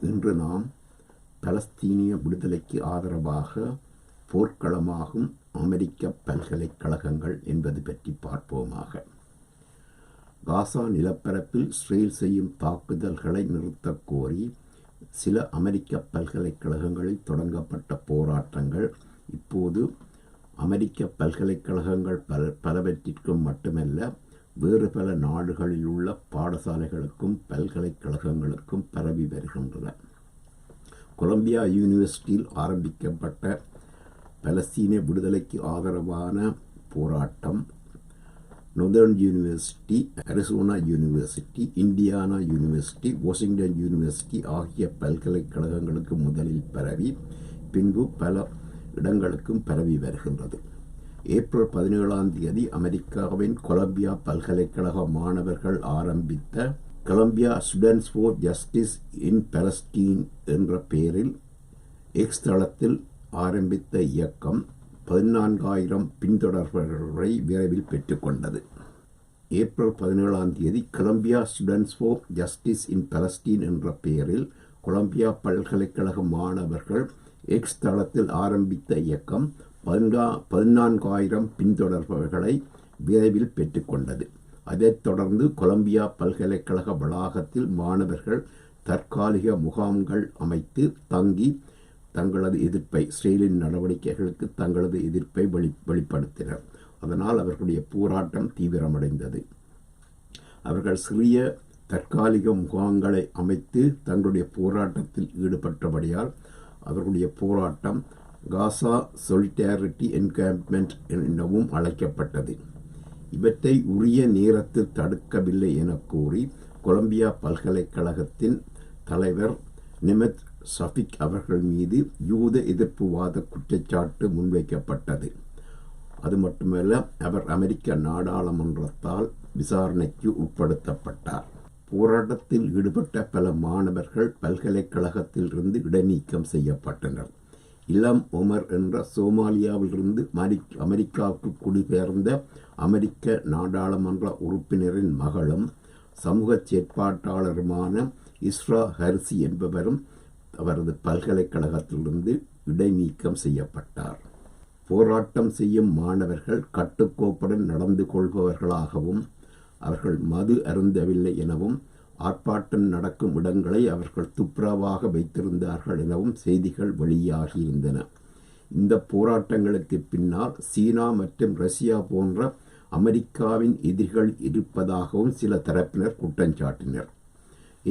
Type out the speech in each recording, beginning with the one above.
இன்று நாம் பலஸ்தீனிய விடுதலைக்கு ஆதரவாக போர்க்களமாகும் அமெரிக்க பல்கலைக்கழகங்கள் என்பது பற்றி பார்ப்போமாக. காசா நிலப்பரப்பில் இஸ்ரேல் செய்யும் தாக்குதல்களை நிறுத்தக் கோரி சில அமெரிக்க பல்கலைக்கழகங்களில் தொடங்கப்பட்ட போராட்டங்கள் இப்போது அமெரிக்க பல்கலைக்கழகங்கள் பல பலவற்றிற்கும் மட்டுமல்ல வேறு பல நாடுகளில் உள்ள பாடசாலைகளுக்கும் பல்கலைக்கழகங்களுக்கும் பரவி வருகின்றன. கொலம்பியா யூனிவர்சிட்டியில் ஆரம்பிக்கப்பட்ட பலஸ்தீன விடுதலைக்கு ஆதரவான போராட்டம் northern university Arizona university Indiana university Washington university ஆகிய பல்கலைக்கழகங்களுக்கு முதலில் பரவி பின்பு பல இடங்களுக்கும் பரவி வருகின்றது. ஏப்ரல் பதினேழாம் தேதி அமெரிக்காவின் கொலம்பியா பல்கலைக்கழக மாணவர்கள் ஆரம்பித்த Columbia students for justice in Palestine என்ற பெயரில் எக்ஸ் தளத்தில் ஆரம்பித்த இயக்கம் பதினான்காயிரம் பின்தொடர்பவர்களை விரைவில் பெற்றுக்கொண்டது ஏப்ரல் பதினேழாம் தேதி Columbia students for justice in Palestine என்ற பெயரில் கொலம்பியா பல்கலைக்கழக மாணவர்கள் எக்ஸ் தளத்தில் ஆரம்பித்த இயக்கம் பதினா பதினான்காயிரம் பின்தொடர்பவர்களை விரைவில் பெற்றுக்கொண்டது. அதைத் தொடர்ந்து கொலம்பியா பல்கலைக்கழக வளாகத்தில் மாணவர்கள் தற்காலிக முகாம்கள் அமைத்து தங்கி தங்களது எதிர்ப்பை ஸ்ரீலின் நடவடிக்கைகளுக்கு தங்களது எதிர்ப்பை வெளி வெளிப்படுத்தினர். அதனால் அவர்களுடைய போராட்டம் தீவிரமடைந்தது. அவர்கள் சிறிய தற்காலிக முகாம்களை அமைத்து தங்களுடைய போராட்டத்தில் ஈடுபட்டபடியால் அவர்களுடைய போராட்டம் காசா சொலிட்டாரிட்டி என்கேம்ப்மெண்ட் எனவும் அழைக்கப்பட்டது. இவற்றை உரிய நேரத்தில் தடுக்கவில்லை என கூறி கொலம்பியா பல்கலைக்கழகத்தின் தலைவர் நிமத் சஃபிக் அவர்கள் மீது யூத எதிர்ப்புவாத குற்றச்சாட்டு முன்வைக்கப்பட்டது. அது மட்டுமல்ல அவர் அமெரிக்க நாடாளுமன்றத்தால் விசாரணைக்கு உட்படுத்தப்பட்டார். போராட்டத்தில் ஈடுபட்ட பல மாணவர்கள் பல்கலைக்கழகத்திலிருந்து இடைநீக்கம் செய்யப்பட்டனர். இளம் ஒமர் என்ற சோமாலியாவிலிருந்து அமெரிக்காவுக்கு குடிபெயர்ந்த அமெரிக்க நாடாளுமன்ற உறுப்பினரின் மகளும் சமூக செயற்பாட்டாளருமான இஸ்ரா ஹர்சி என்பவரும் அவரது பல்கலைக்கழகத்திலிருந்து இடைநீக்கம் செய்யப்பட்டார். போராட்டம் செய்யும் மாணவர்கள் கட்டுக்கோப்புடன் நடந்து கொள்பவர்களாகவும் அவர்கள் மது அருந்தவில்லை எனவும் ஆர்ப்பாட்டம் நடக்கும் இடங்களை அவர்கள் துப்புரவாக வைத்திருந்தார்கள் எனவும் செய்திகள் வெளியாகியிருந்தன. இந்த போராட்டங்களுக்கு பின்னால் சீனா மற்றும் ரஷ்யா போன்ற அமெரிக்காவின் எதிரிகள் இருப்பதாகவும் சில தரப்பினர் குற்றஞ்சாட்டினர்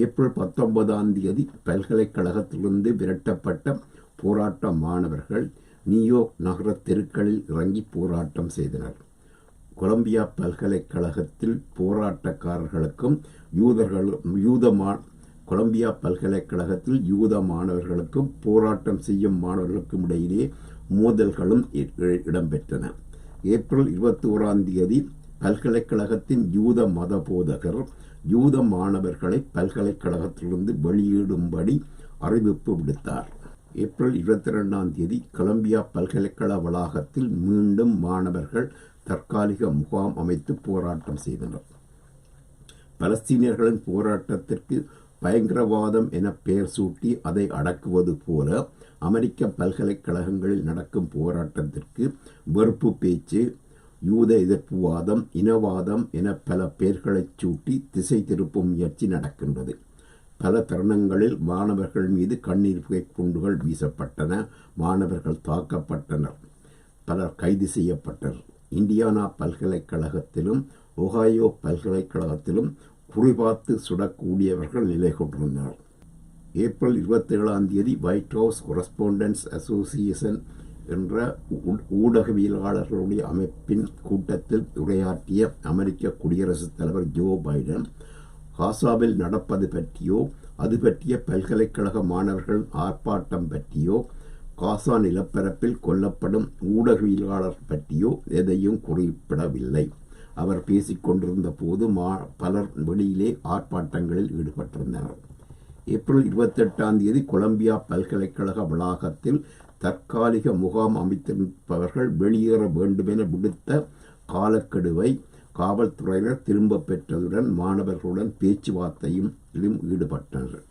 ஏப்ரல் பத்தொன்பதாம் தேதி பல்கலைக்கழகத்திலிருந்து விரட்டப்பட்ட போராட்ட மாணவர்கள் நியூயோர்க் நகர தெருக்களில் இறங்கி போராட்டம் செய்தனர். கொலம்பியா பல்கலைக்கழகத்தில் போராட்டக்காரர்களுக்கும் யூதர்களும் யூதமா கொலம்பியா பல்கலைக்கழகத்தில் யூத மாணவர்களுக்கும் போராட்டம் செய்யும் மாணவர்களுக்கும் இடையிலே மோதல்களும் இடம்பெற்றன. ஏப்ரல் இருபத்தி ஓராம் தேதி பல்கலைக்கழகத்தின் யூத மத போதகர் யூத மாணவர்களை பல்கலைக்கழகத்திலிருந்து வெளியிடும்படி அறிவிப்பு விடுத்தார். ஏப்ரல் இருபத்தி ரெண்டாம் தேதி கொலம்பியா பல்கலைக்கழக வளாகத்தில் மீண்டும் மாணவர்கள் தற்காலிக முகாம் அமைத்து போராட்டம் செய்தனர். பலஸ்தீனியர்களின் போராட்டத்திற்கு பயங்கரவாதம் என பெயர் சூட்டி அதை அடக்குவது போல அமெரிக்க பல்கலைக்கழகங்களில் நடக்கும் போராட்டத்திற்கு வெறுப்பு பேச்சு யூத எதிர்ப்புவாதம் இனவாதம் என பல பெயர்களைச் சூட்டி திசை திருப்பும் முயற்சி நடக்கின்றது. பல தருணங்களில் மாணவர்கள் மீது கண்ணீர் குண்டுகள் வீசப்பட்டன மாணவர்கள் தாக்கப்பட்டனர் பலர் கைது செய்யப்பட்டனர். இந்தியானா பல்கலைக்கழகத்திலும் ஒகாயோ பல்கலைக்கழகத்திலும் குறிபார்த்து சுடக்கூடியவர்கள் நிலை கொண்டிருந்தனர். ஏப்ரல் இருபத்தி ஏழாம் தேதி ஒயிட் ஹவுஸ் கொரஸ்பாண்டன்ஸ் அசோசியேஷன் என்ற ஊடகவியலாளர்களுடைய அமைப்பின் கூட்டத்தில் உரையாற்றிய அமெரிக்க குடியரசுத் தலைவர் ஜோ பைடன் காசாவில் நடப்பது பற்றியோ அது பற்றிய பல்கலைக்கழக மாணவர்கள் ஆர்ப்பாட்டம் பற்றியோ காசா நிலப்பரப்பில் கொல்லப்படும் ஊடகவியலாளர் பற்றியோ எதையும் குறிப்பிடவில்லை. அவர் பேசிக்கொண்டிருந்த போது மா பலர் வெளியிலே ஆர்ப்பாட்டங்களில் ஈடுபட்டிருந்தனர். ஏப்ரல் இருபத்தெட்டாம் தேதி கொலம்பியா பல்கலைக்கழக வளாகத்தில் தற்காலிக முகாம் அமைத்திருப்பவர்கள் வெளியேற வேண்டுமென விடுத்த காலக்கெடுவை காவல்துறையினர் திரும்ப பெற்றதுடன் மாணவர்களுடன் பேச்சுவார்த்தையும் ஈடுபட்டனர்.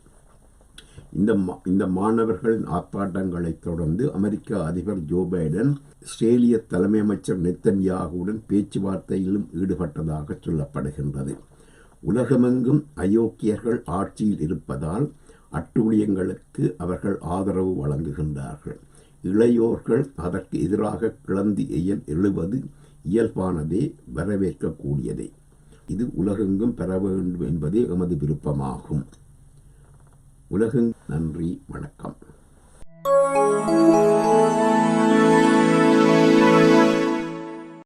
இந்த மா- இந்த மாணவர்களின் ஆர்ப்பாட்டங்களைத் தொடர்ந்து அமெரிக்க அதிபர் ஜோ பைடன் இஸ்ரேலிய தலைமை அமைச்சர் நெத்தன்யாகுடன் பேச்சுவார்த்தையிலும் ஈடுபட்டதாக சொல்லப்படுகின்றது. உலகமெங்கும் அயோக்கியர்கள் ஆட்சியில் இருப்பதால் அட்டூழியங்களுக்கு அவர்கள் ஆதரவு வழங்குகின்றார்கள். இளையோர்கள் அதற்கு எதிராக கிளந்தி எயல் எழுவது இயல்பானதே வரவேற்கக்கூடியதே. இது உலகெங்கும் பெற வேண்டும் என்பதே எமது விருப்பமாகும். உலகெங் நன்றி வணக்கம்.